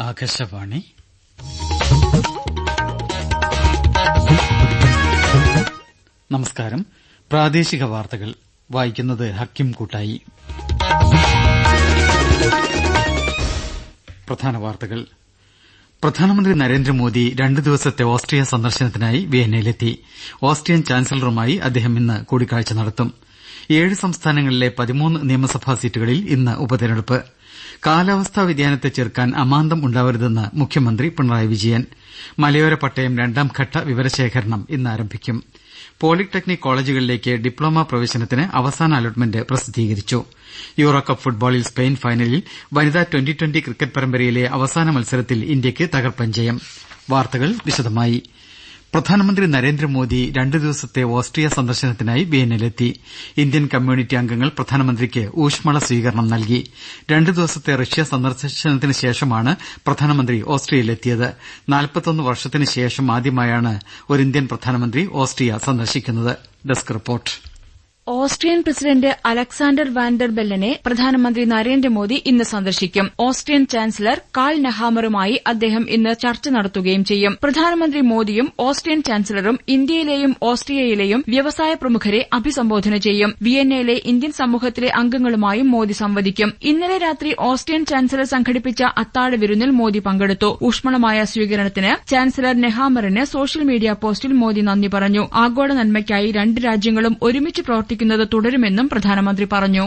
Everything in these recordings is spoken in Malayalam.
ആകാശവാണി. നമസ്കാരം. പ്രാദേശിക വാർത്തകൾ വായിക്കുന്നത് ഹക്കിം കൂട്ടായി. പ്രധാന വാർത്തകൾ. പ്രധാനമന്ത്രി നരേന്ദ്രമോദി രണ്ടു ദിവസത്തെ ഓസ്ട്രിയ സന്ദർശനത്തിനായി വിയന്നയിലെത്തി. ഓസ്ട്രിയൻ ചാൻസലറുമായി അദ്ദേഹം ഇന്ന് കൂടിക്കാഴ്ച നടത്തും. ഏഴ് സംസ്ഥാനങ്ങളിലെ പതിമൂന്ന് നിയമസഭാ സീറ്റുകളിൽ ഇന്ന് ഉപതെരഞ്ഞെടുപ്പ്. കാലാവസ്ഥാ വ്യതിയാനത്തെ ചെറുക്കാൻ അമാന്തം ഉണ്ടാവരുതെന്ന് മുഖ്യമന്ത്രി പിണറായി വിജയൻ. മലയോര പട്ടയം രണ്ടാം ഘട്ട വിവരശേഖരണം ഇന്ന് ആരംഭിക്കും. പോളിടെക്നിക് കോളേജുകളിലേക്ക് ഡിപ്ലോമ പ്രവേശനത്തിന് അവസാന അലോട്ട്മെന്റ് പ്രസിദ്ധീകരിച്ചു. യൂറോകപ്പ് ഫുട്ബോളിൽ സ്പെയിൻ ഫൈനലിൽ വനിതാ ട്വന്റി ട്വന്റി ക്രിക്കറ്റ് പരമ്പരയിലെ അവസാന മത്സരത്തിൽ ഇന്ത്യയ്ക്ക് തകർപ്പൻ ജയം. വാർത്തകൾ വിശദമായി. പ്രധാനമന്ത്രി നരേന്ദ്രമോദി രണ്ടു ദിവസത്തെ ഓസ്ട്രിയ സന്ദർശനത്തിനായി വിയന്നയിലെത്തി. ഇന്ത്യൻ കമ്മ്യൂണിറ്റി അംഗങ്ങൾ പ്രധാനമന്ത്രിക്ക് ഊഷ്മള സ്വീകരണം നൽകി. രണ്ടു ദിവസത്തെ റഷ്യ സന്ദർശനത്തിന് ശേഷമാണ് പ്രധാനമന്ത്രി ഓസ്ട്രിയയിലെത്തിയത്. നാൽപ്പത്തൊന്ന് വർഷത്തിന് ശേഷം ആദ്യമായാണ് ഒരു ഇന്ത്യൻ പ്രധാനമന്ത്രി ഓസ്ട്രിയ സന്ദർശിക്കുന്നത്. ഓസ്ട്രിയൻ പ്രസിഡന്റ് അലക്സാണ്ടർ വാൻഡർ ബെല്ലനെ പ്രധാനമന്ത്രി നരേന്ദ്രമോദി ഇന്ന് സന്ദർശിക്കും. ഓസ്ട്രിയൻ ചാൻസലർ കാൾ നെഹാമറുമായി അദ്ദേഹം ഇന്ന് ചർച്ച നടത്തുകയും ചെയ്യും. പ്രധാനമന്ത്രി മോദിയും ഓസ്ട്രിയൻ ചാൻസലറും ഇന്ത്യയിലെയും ഓസ്ട്രിയയിലെയും വ്യവസായ പ്രമുഖരെ അഭിസംബോധന ചെയ്യും. വിയന്നയിലെ ഇന്ത്യൻ സമൂഹത്തിലെ അംഗങ്ങളുമായും മോദി സംവദിക്കും. ഇന്നലെ രാത്രി ഓസ്ട്രിയൻ ചാൻസലർ സംഘടിപ്പിച്ച അത്താഴ വിരുന്നിൽ മോദി പങ്കെടുത്തു. ഊഷ്മളമായ സ്വീകരണത്തിന് ചാൻസലർ നെഹാമറിന് സോഷ്യൽ മീഡിയ പോസ്റ്റിൽ മോദി നന്ദി പറഞ്ഞു. ആഗോള നന്മയ്ക്കായി രണ്ട് രാജ്യങ്ങളും ഒരുമിച്ച് പ്രവർത്തിക്കുന്നത് തുടരുമെന്നും പ്രധാനമന്ത്രി പറഞ്ഞു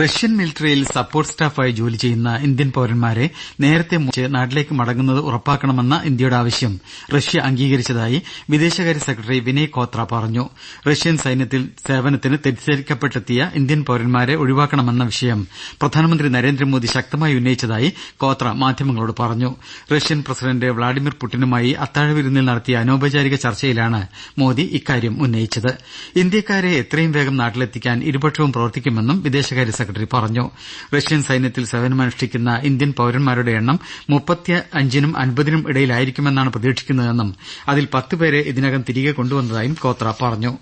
റഷ്യൻ മിലിറ്ററിയിൽ സപ്പോർട്ട് സ്റ്റാഫായി ജോലി ചെയ്യുന്ന ഇന്ത്യൻ പൌരന്മാരെ നേരത്തെ നാട്ടിലേക്ക് മടങ്ങുന്നത് ഉറപ്പാക്കണമെന്ന ഇന്ത്യയുടെ ആവശ്യം റഷ്യ അംഗീകരിച്ചതായി വിദേശകാര്യ സെക്രട്ടറി വിനയ് കോത്ര പറഞ്ഞു. റഷ്യൻ സൈന്യത്തിൽ സേവനത്തിന് തെറ്റിദ്ധരിക്കപ്പെട്ടെത്തിയ ഇന്ത്യൻ പൌരന്മാരെ ഒഴിവാക്കണമെന്ന വിഷയം പ്രധാനമന്ത്രി നരേന്ദ്രമോദി ശക്തമായി ഉന്നയിച്ചതായി കോത്ര മാധ്യമങ്ങളോട് പറഞ്ഞു. റഷ്യൻ പ്രസിഡന്റ് വ്ളാഡിമിർ പുടിനുമായി അത്താഴവിരുന്നിൽ നടത്തിയ അനൌപചാരിക ചർച്ചയിലാണ് മോദി ഇക്കാര്യം ഉന്നയിച്ചത്. ഇന്ത്യക്കാരെ എത്രയും വേഗം നാട്ടിലെത്തിക്കാൻ ഇരുപക്ഷവും പ്രവർത്തിക്കുമെന്നും വിദേശകാര്യ സെക്രട്ടറി പറഞ്ഞു. റഷ്യൻ സൈന്യത്തിൽ സേവനമനുഷ്ഠിക്കുന്ന ഇന്ത്യൻ പൌരന്മാരുടെ എണ്ണം മുപ്പത്തിയഞ്ചിനും അൻപതിനും ഇടയിലായിരിക്കുമെന്നാണ് പ്രതീക്ഷിക്കുന്നതെന്നും അതിൽ പത്തുപേരെ ഇതിനകം തിരികെ കൊണ്ടുവന്നതായും കോത്ര പറഞ്ഞു.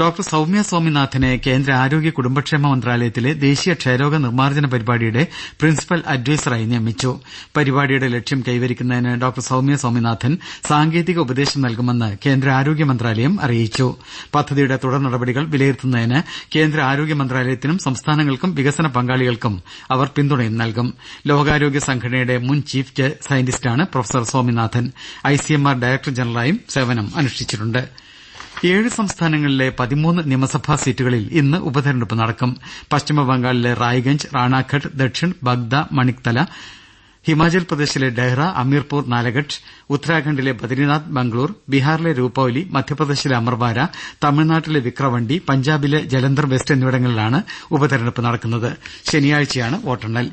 ഡോക്ടർ സൌമ്യ സ്വാമിനാഥനെ കേന്ദ്ര ആരോഗ്യ കുടുംബക്ഷേമ മന്ത്രാലയത്തിലെ ദേശീയ ക്ഷയരോഗ നിർമ്മാർജന പരിപാടിയുടെ പ്രിൻസിപ്പൽ അഡ്വൈസറായി നിയമിച്ചു. പരിപാടിയുടെ ലക്ഷ്യം കൈവരിക്കുന്നതിന് ഡോക്ടർ സൌമ്യ സ്വാമിനാഥൻ സാങ്കേതിക ഉപദേശം നൽകുമെന്ന് കേന്ദ്ര ആരോഗ്യ മന്ത്രാലയം അറിയിച്ചു. പദ്ധതിയുടെ തുടർ നടപടികൾ വിലയിരുത്തുന്നതിന് കേന്ദ്ര ആരോഗ്യ മന്ത്രാലയത്തിനും സംസ്ഥാനങ്ങൾക്കും വികസന പങ്കാളികൾക്കും അവർ പിന്തുണയും നൽകും. ലോകാരോഗ്യ സംഘടനയുടെ മുൻ ചീഫ് സയന്റിസ്റ്റാണ് പ്രൊഫസർ സ്വാമിനാഥൻ. ഐസിഎംആർ ഡയറക്ടർ ജനറലായും സേവനം അനുഷ്ഠിച്ചിട്ടുണ്ട്. ഏഴ് സംസ്ഥാനങ്ങളിലെ പതിമൂന്ന് നിയമസഭാ സീറ്റുകളിൽ ഇന്ന് ഉപതെരഞ്ഞെടുപ്പ് നടക്കും. പശ്ചിമബംഗാളിലെ റായ്ഗഞ്ച് റാണാഘട്ട് ദക്ഷിൺ ബഗ്ദ മണിക്തല ഹിമാചൽ പ്രദേശിലെ ഡെഹ്റ അമീർപൂർ നാലഘട്ട് ഉത്തരാഖണ്ഡിലെ ബദരിനാഥ് ബംഗ്ലൂർ ബീഹാറിലെ രൂപൌലി മധ്യപ്രദേശിലെ അമർവാര തമിഴ്നാട്ടിലെ വിക്രവണ്ടി പഞ്ചാബിലെ ജലന്ധർ വെസ്റ്റ് എന്നിവിടങ്ങളിലാണ് ഉപതെരഞ്ഞെടുപ്പ് നടക്കുന്നത്. ശനിയാഴ്ചയാണ് വോട്ടെണ്ണൽ.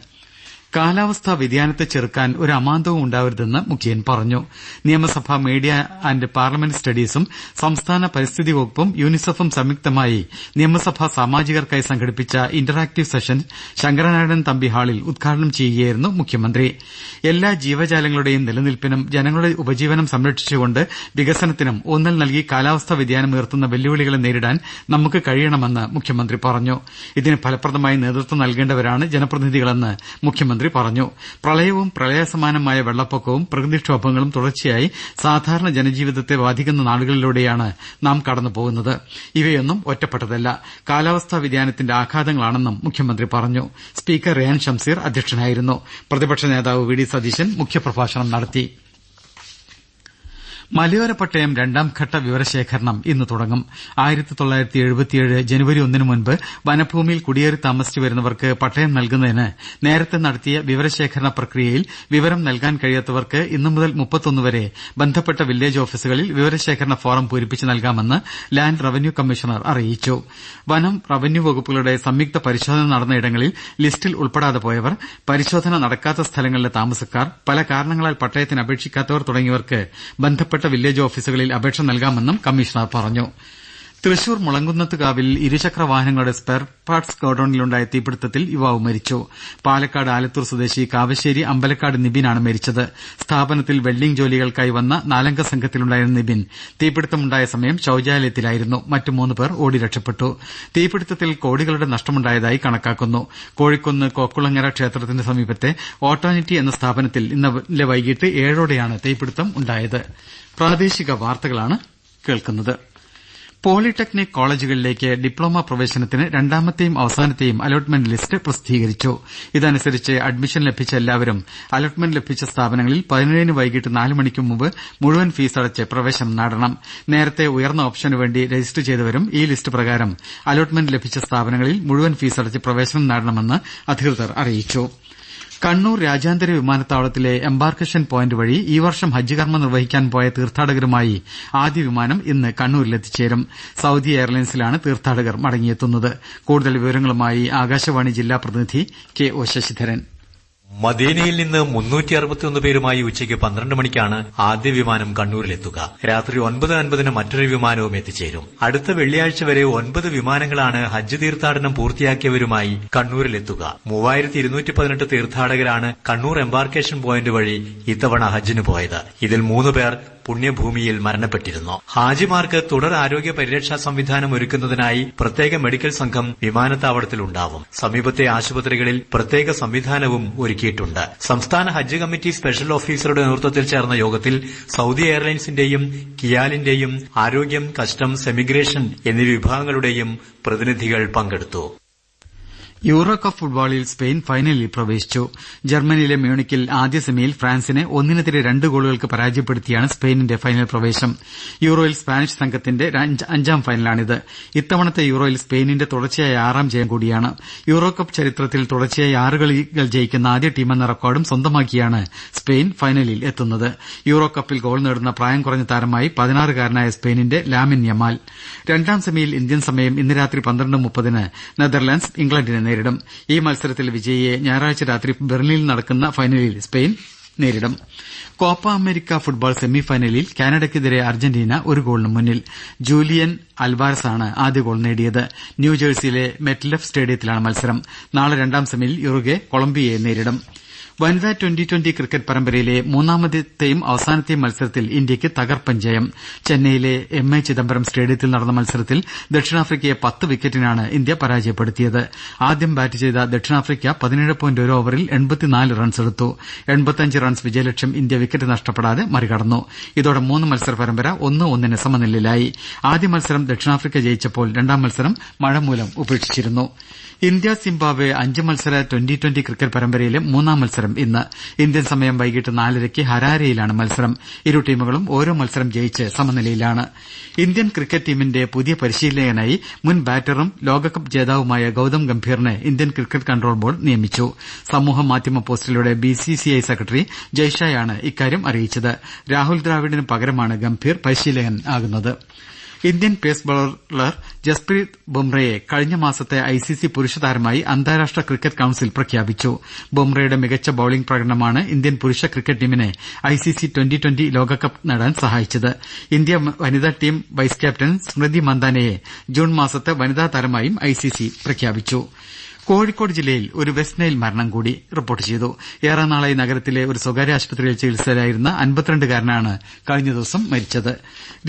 കാലാവസ്ഥാ വ്യതിയാനത്തെ ചെറുക്കാൻ ഒരു അമാന്തവും ഉണ്ടാവരുതെന്ന് മുഖ്യൻ പറഞ്ഞു. നിയമസഭ മീഡിയ ആന്റ് പാർലമെന്റ് സ്റ്റഡീസും സംസ്ഥാന പരിസ്ഥിതി വകുപ്പും യൂണിസെഫും സംയുക്തമായി നിയമസഭാ സാമാജികർക്കായി സംഘടിപ്പിച്ച ഇന്ററാക്ടീവ് സെഷൻ ശങ്കരനാരായണൻ തമ്പി ഹാളിൽ ഉദ്ഘാടനം ചെയ്യുകയായിരുന്നു മുഖ്യമന്ത്രി. എല്ലാ ജീവജാലങ്ങളുടെയും നിലനിൽപ്പിനും ജനങ്ങളുടെ ഉപജീവനം സംരക്ഷിച്ചുകൊണ്ട് വികസനത്തിനും ഊന്നൽ നൽകി കാലാവസ്ഥാ വ്യതിയാനം ഉയർത്തുന്ന വെല്ലുവിളികളെ നേരിടാൻ നമുക്ക് കഴിയണമെന്ന് മുഖ്യമന്ത്രി പറഞ്ഞു. ഇതിന് ഫലപ്രദമായി നേതൃത്വം നൽകേണ്ടവരാണ് ജനപ്രതിനിധികളെന്ന് മുഖ്യമന്ത്രി മന്ത്രി പറഞ്ഞു. പ്രളയവും പ്രളയസമാനമായ വെള്ളപ്പൊക്കവും പ്രകൃതിക്ഷോഭങ്ങളും തുടർച്ചയായി സാധാരണ ജനജീവിതത്തെ ബാധിക്കുന്ന നാളുകളിലൂടെയാണ് നാം കടന്നുപോകുന്നത്. ഇവയൊന്നും ഒറ്റപ്പെട്ടതല്ല. കാലാവസ്ഥാ വ്യതിയാനത്തിന്റെ ആഘാതങ്ങളാണെന്നും മുഖ്യമന്ത്രി പറഞ്ഞു. സ്പീക്കർ റിയാൻ ഷംസീർ അധ്യക്ഷനായിരുന്നു. പ്രതിപക്ഷ നേതാവ് വി ഡി സതീശൻ മുഖ്യപ്രഭാഷണം നടത്തി. മലയോര പട്ടയം രണ്ടാംഘട്ട വിവരശേഖരണം ഇന്ന് തുടങ്ങും. ജനുവരി ഒന്നിന് മുൻപ് വനഭൂമിയിൽ കുടിയേറി താമസിച്ചു വരുന്നവർക്ക് പട്ടയം നൽകുന്നതിന് നേരത്തെ നടത്തിയ വിവരശേഖരണ പ്രക്രിയയിൽ വിവരം നൽകാൻ കഴിയാത്തവർക്ക് ഇന്നു മുതൽ മുപ്പത്തൊന്ന് ബന്ധപ്പെട്ട വില്ലേജ് ഓഫീസുകളിൽ വിവരശേഖരണ ഫോറം പൂരിപ്പിച്ച് നൽകാമെന്ന് ലാൻഡ് റവന്യൂ കമ്മീഷണർ അറിയിച്ചു. വനം റവന്യൂ വകുപ്പുകളുടെ സംയുക്ത പരിശോധന നടന്ന ഇടങ്ങളിൽ ലിസ്റ്റിൽ ഉൾപ്പെടാതെ പോയവർ പരിശോധന നടക്കാത്ത സ്ഥലങ്ങളിലെ താമസക്കാർ പല കാരണങ്ങളാൽ പട്ടയത്തിന് അപേക്ഷിക്കാത്തവർ തുടങ്ങിയവർക്ക് ബന്ധപ്പെട്ട വില്ലേജ് ഓഫീസുകളിൽ അപേക്ഷ നൽകാമെന്നും കമ്മീഷണർ പറഞ്ഞു തൃശൂർ മുളങ്കുന്നത്തുകാവിൽ ഇരുചക്ര വാഹനങ്ങളുടെ സ്പെയർ പാർട്സ് ഗോഡൌണിലുണ്ടായ തീപിടുത്തത്തിൽ യുവാവ് മരിച്ചു. പാലക്കാട് ആലത്തൂർ സ്വദേശി കാവശ്ശേരി അമ്പലക്കാട് നിബിനാണ് മരിച്ചത്. സ്ഥാപനത്തിൽ വെൽഡിംഗ് ജോലികൾക്കായി വന്ന നാലംഗ സംഘത്തിലുണ്ടായിരുന്ന നിബിൻ തീപിടുത്തമുണ്ടായ സമയം ശൌചാലയത്തിലായിരുന്നു. മറ്റു മൂന്ന് പേർ ഓടി രക്ഷപ്പെട്ടു. തീപിടുത്തത്തിൽ കോടികളുടെ നഷ്ടമുണ്ടായതായി കണക്കാക്കുന്നു. കോഴിക്കുന്ന് കോക്കുളങ്ങര ക്ഷേത്രത്തിന്റെ സമീപത്തെ ഓട്ടോനിറ്റി എന്ന സ്ഥാപനത്തിൽ ഇന്നലെ വൈകിട്ട് ഏഴോടെയാണ് തീപിടുത്തം പോളിടെക്നിക് കോളേജുകളിലേക്ക് ഡിപ്ലോമ പ്രവേശനത്തിന് രണ്ടാമത്തെയും അവസാനത്തെയും അലോട്ട്മെന്റ് ലിസ്റ്റ് പ്രസിദ്ധീകരിച്ചു. ഇതനുസരിച്ച് അഡ്മിഷൻ ലഭിച്ച എല്ലാവരും അലോട്ട്മെന്റ് ലഭിച്ച സ്ഥാപനങ്ങളിൽ പതിനേഴിന് വൈകിട്ട് നാല് മണിക്ക് മുമ്പ് മുഴുവൻ ഫീസ് അടച്ച് പ്രവേശനം നേടണം. നേരത്തെ ഉയർന്ന ഓപ്ഷനു വേണ്ടി രജിസ്റ്റർ ചെയ്തവരും ഈ ലിസ്റ്റ് പ്രകാരം അലോട്ട്മെന്റ് ലഭിച്ച സ്ഥാപനങ്ങളിൽ മുഴുവൻ ഫീസ് അടച്ച് പ്രവേശനം നേടണമെന്ന് അധികൃതർ അറിയിച്ചു. കണ്ണൂർ രാജ്യാന്തര വിമാനത്താവളത്തിലെ എംബാർക്കേഷൻ പോയിന്റ് വഴി ഈ വർഷം ഹജ്ജ് കർമ്മം നിർവഹിക്കാൻ പോയ തീർത്ഥാടകരുമായി ആദ്യ വിമാനം ഇന്ന് കണ്ണൂരിലെത്തിച്ചേരും. സൌദി എയർലൈൻസിലാണ് തീർത്ഥാടകർ മടങ്ങിയെത്തുന്നത്. കൂടുതൽ വിവരങ്ങളുമായി ആകാശവാണി ജില്ലാ പ്രതിനിധി കെ ഒ ശശിധരൻ. മദീനയിൽ നിന്ന് മുന്നൂറ്റി അറുപത്തിയൊന്ന് പേരുമായി ഉച്ചയ്ക്ക് പന്ത്രണ്ട് മണിക്കാണ് ആദ്യ വിമാനം കണ്ണൂരിലെത്തുക. രാത്രി ഒൻപത് അൻപതിന് മറ്റൊരു വിമാനവും എത്തിച്ചേരും. അടുത്ത വെള്ളിയാഴ്ച വരെ ഒൻപത് വിമാനങ്ങളാണ് ഹജ്ജ് തീർത്ഥാടനം പൂർത്തിയാക്കിയവരുമായി കണ്ണൂരിലെത്തുക. മൂവായിരത്തി ഇരുന്നൂറ്റി പതിനെട്ട് തീർത്ഥാടകരാണ് കണ്ണൂർ എംബാർക്കേഷൻ പോയിന്റ് വഴി ഇത്തവണ ഹജ്ജിന് പോയത്. ഇതിൽ മൂന്ന് പേർ പുണ്യഭൂമിയിൽ മരണപ്പെട്ടിരുന്നു. ഹാജിമാർക്ക് തുടർ ആരോഗ്യ പരിരക്ഷാ സംവിധാനം ഒരുക്കുന്നതിനായി പ്രത്യേക മെഡിക്കൽ സംഘം വിമാനത്താവളത്തിൽ വിമാനത്താവളത്തിലുണ്ടാവും. സമീപത്തെ ആശുപത്രികളിൽ പ്രത്യേക സംവിധാനവും ഒരുക്കിയിട്ടുണ്ട്. സംസ്ഥാന ഹജ്ജ് കമ്മിറ്റി സ്പെഷ്യൽ ഓഫീസറുടെ നേതൃത്വത്തിൽ ചേർന്ന യോഗത്തിൽ സൌദി എയർലൈൻസിന്റെയും കിയാലിന്റെയും ആരോഗ്യം കസ്റ്റംസ് എമിഗ്രേഷൻ എന്നീ വിഭാഗങ്ങളുടെയും പ്രതിനിധികൾ പങ്കെടുത്തു. യൂറോ കപ്പ് ഫുട്ബോളിൽ സ്പെയിൻ ഫൈനലിൽ പ്രവേശിച്ചു. ജർമ്മനിയിലെ മ്യൂണിക്കിൽ ആദ്യ സെമിയിൽ ഫ്രാൻസിനെ ഒന്നിനെതിരെ രണ്ട് ഗോളുകൾക്ക് പരാജയപ്പെടുത്തിയാണ് സ്പെയിനിന്റെ ഫൈനൽ പ്രവേശം. യൂറോയിൽ സ്പാനിഷ് സംഘത്തിന്റെ അഞ്ചാം ഫൈനലാണിത്. ഇത്തവണത്തെ യൂറോയിൽ സ്പെയിനിന്റെ തുടർച്ചയായ ആറാം ജയം കൂടിയാണ്. യൂറോ കപ്പ് ചരിത്രത്തിൽ തുടർച്ചയായി ആറ് കളികൾ ജയിക്കുന്ന ആദ്യ ടീമെന്ന റെക്കോർഡും സ്വന്തമാക്കിയാണ് സ്പെയിൻ ഫൈനലിൽ എത്തുന്നത്. യൂറോ കപ്പിൽ ഗോൾ നേടുന്ന പ്രായം കുറഞ്ഞ താരമായി പതിനാറുകാരനായ സ്പെയിനിന്റെ ലാമിൻ യമാൽ. രണ്ടാം സെമിയിൽ ഇന്ത്യൻ സമയം ഇന്ന് രാത്രി പന്ത്രണ്ട് മുപ്പതിന് നെതർലാൻഡ്സ് ഇംഗ്ലണ്ടിനെ നേരിടും. ഈ മത്സരത്തിൽ വിജയിയെ ഞായറാഴ്ച രാത്രി ബെർലിനിൽ നടക്കുന്ന ഫൈനലിൽ സ്പെയിൻ നേരിടും. കോപ്പ അമേരിക്ക ഫുട്ബോൾ സെമി ഫൈനലിൽ കാനഡയ്ക്കെതിരെ അർജന്റീന ഒരു ഗോളിന് മുന്നിൽ. ജൂലിയൻ അൽവാരസാണ് ആദ്യ ഗോൾ നേടിയത്. ന്യൂജേഴ്സിയിലെ മെറ്റ്ലഫ് സ്റ്റേഡിയത്തിലാണ് മത്സരം. നാളെ രണ്ടാം സെമിയിൽ യുറുഗെ കൊളംബിയയെ നേരിടും. വനിതാ ട്വന്റി ട്വന്റി ക്രിക്കറ്റ് പരമ്പരയിലെ മൂന്നാമത്തെയും അവസാനത്തെയും മത്സരത്തിൽ ഇന്ത്യയ്ക്ക് തകർപ്പൻ ജയം. ചെന്നൈയിലെ എം എ ചിദംബരം സ്റ്റേഡിയത്തിൽ നടന്ന മത്സരത്തിൽ ദക്ഷിണാഫ്രിക്കയെ പത്ത് വിക്കറ്റിനാണ് ഇന്ത്യ പരാജയപ്പെടുത്തിയത്. ആദ്യം ബാറ്റ് ചെയ്ത ദക്ഷിണാഫ്രിക്ക പതിനേഴ് പോയിന്റ് ഒരു ഓവറിൽ എൺപത്തിനാല് റൺസെടുത്തു എൺപത്തിയഞ്ച് റൺസ് വിജയലക്ഷ്യം ഇന്ത്യ വിക്കറ്റ് നഷ്ടപ്പെടാതെ മറികടന്നു. ഇതോടെ മൂന്ന് മത്സര പരമ്പര ഒന്ന് ഒന്നിന് സമനിലയിലായി. ആദ്യ മത്സരം ദക്ഷിണാഫ്രിക്ക ജയിച്ചപ്പോൾ രണ്ടാം മത്സരം മഴമൂലം ഉപേക്ഷിച്ചിരുന്നു. ഇന്ത്യ സിംബാബ്വെ അഞ്ച് മത്സര ട്വന്റി ട്വന്റി ക്രിക്കറ്റ് പരമ്പരയിലെ മൂന്നാം മത്സരം ഇന്ന് ഇന്ത്യൻ സമയം വൈകിട്ട് നാലരയ്ക്ക് ഹരാരെയിലാണ് മത്സരം. ഇരു ടീമുകളും ഓരോ മത്സരം ജയിച്ച് സമനിലയിലാണ്. ഇന്ത്യൻ ക്രിക്കറ്റ് ടീമിന്റെ പുതിയ പരിശീലകനായി മുൻ ബാറ്ററും ലോകകപ്പ് ജേതാവുമായ ഗൌതം ഗംഭീറിനെ ഇന്ത്യൻ ക്രിക്കറ്റ് കൺട്രോൾ ബോർഡ് നിയമിച്ചു. സമൂഹമാധ്യമ പോസ്റ്റിലൂടെ B C C I secretary ജയ്ഷായാണ് ഇക്കാര്യം അറിയിച്ചത്. രാഹുൽ ദ്രാവിഡിന് പകരമാണ് ഗംഭീർ പരിശീലകനാകുന്നത് ഇന്ത്യൻ പേസ് ബോളർ ജസ്പ്രീത് ബുംറയെ കഴിഞ്ഞ മാസത്തെ ഐസിസി പുരുഷ താരമായി അന്താരാഷ്ട്ര ക്രിക്കറ്റ് കൌൺസിൽ പ്രഖ്യാപിച്ചു. ബുംറയുടെ മികച്ച ബൌളിംഗ് പ്രകടനമാണ് ഇന്ത്യൻ പുരുഷ ക്രിക്കറ്റ് ടീമിനെ ഐസിസി ട്വന്റി ട്വന്റി ലോകകപ്പ് നേടാൻ സഹായിച്ചത്. ഇന്ത്യ വനിതാ ടീം വൈസ് ക്യാപ്റ്റൻ സ്മൃതി മന്ദാനയെ ജൂൺ മാസത്തെ വനിതാ താരമായും ഐസിസി പ്രഖ്യാപിച്ചു. കോഴിക്കോട് ജില്ലയിൽ ഒരു വെസ്റ്റ് നൈൽ മരണം കൂടി റിപ്പോർട്ട് ചെയ്തു. ഏറെ നാളായി നഗരത്തിലെ ഒരു സ്വകാര്യ ആശുപത്രിയിൽ ചികിത്സയിലായിരുന്ന അൻപത്തിരണ്ടുകാരനാണ് കഴിഞ്ഞ ദിവസം മരിച്ചത്.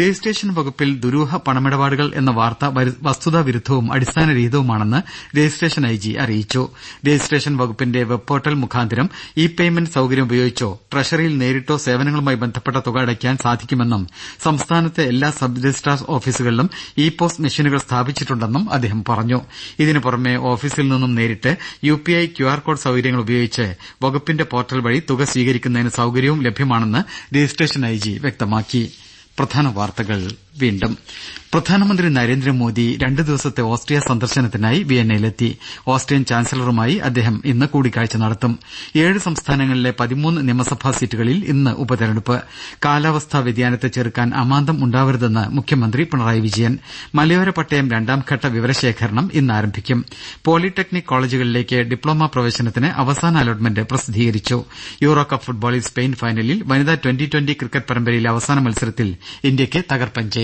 രജിസ്ട്രേഷൻ വകുപ്പിൽ ദുരൂഹ പണമിടപാടുകൾ എന്ന വാർത്ത വസ്തുതാ വിരുദ്ധവും അടിസ്ഥാനരഹിതവുമാണെന്ന് രജിസ്ട്രേഷൻ ഐ ജി അറിയിച്ചു. രജിസ്ട്രേഷൻ വകുപ്പിന്റെ വെബ് പോർട്ടൽ മുഖാന്തരം ഇ പേയ്മെന്റ് സൌകര്യം ഉപയോഗിച്ചോ ട്രഷറിയിൽ നേരിട്ടോ സേവനങ്ങളുമായി ബന്ധപ്പെട്ട തുക അടയ്ക്കാൻ സാധിക്കുമെന്നും സംസ്ഥാനത്തെ എല്ലാ സബ് രജിസ്ട്രാർ ഓഫീസുകളിലും ഇ പോസ് മെഷീനുകൾ സ്ഥാപിച്ചിട്ടുണ്ടെന്നും അദ്ദേഹം പറഞ്ഞു. ഇതിനു പുറമെ ഓഫീസിൽ നിന്നും നേരിട്ട് U P I Q R code സൌകര്യങ്ങൾ ഉപയോഗിച്ച് വകുപ്പിന്റെ പോർട്ടൽ വഴി തുക സ്വീകരിക്കുന്നതിന് സൌകര്യവും ലഭ്യമാണെന്ന് രജിസ്ട്രേഷൻ ഐ ജി വ്യക്തമാക്കി. വീണ്ടും. പ്രധാനമന്ത്രി നരേന്ദ്രമോദി രണ്ടു ദിവസത്തെ ഓസ്ട്രിയ സന്ദർശനത്തിനായി വിയന്നയിലെത്തി. ഓസ്ട്രിയൻ ചാൻസലറുമായി അദ്ദേഹം ഇന്ന് കൂടിക്കാഴ്ച നടത്തും. ഏഴ് സംസ്ഥാനങ്ങളിലെ പതിമൂന്ന് നിയമസഭാ സീറ്റുകളിൽ ഇന്ന് ഉപതെരഞ്ഞെടുപ്പ്. കാലാവസ്ഥാ വ്യതിയാനത്തെ ചെറുക്കാൻ അമാന്തം ഉണ്ടാവരുതെന്ന് മുഖ്യമന്ത്രി പിണറായി വിജയൻ. മലയോര പട്ടയം രണ്ടാംഘട്ട വിവരശേഖരണം ഇന്ന് ആരംഭിക്കും. പോളിടെക്നിക് കോളേജുകളിലേക്ക് ഡിപ്ലോമ പ്രവേശനത്തിന് അവസാന അലോട്ട്മെന്റ് പ്രസിദ്ധീകരിച്ചു. യൂറോ കപ്പ് ഫുട്ബോളിൽ സ്പെയിൻ ഫൈനലിൽ വനിതാ ട്വന്റി ട്വന്റി ക്രിക്കറ്റ് പരമ്പരയിലെ അവസാന മത്സരത്തിൽ ഇന്ത്യയ്ക്ക് തകർപ്പൻ ജയം.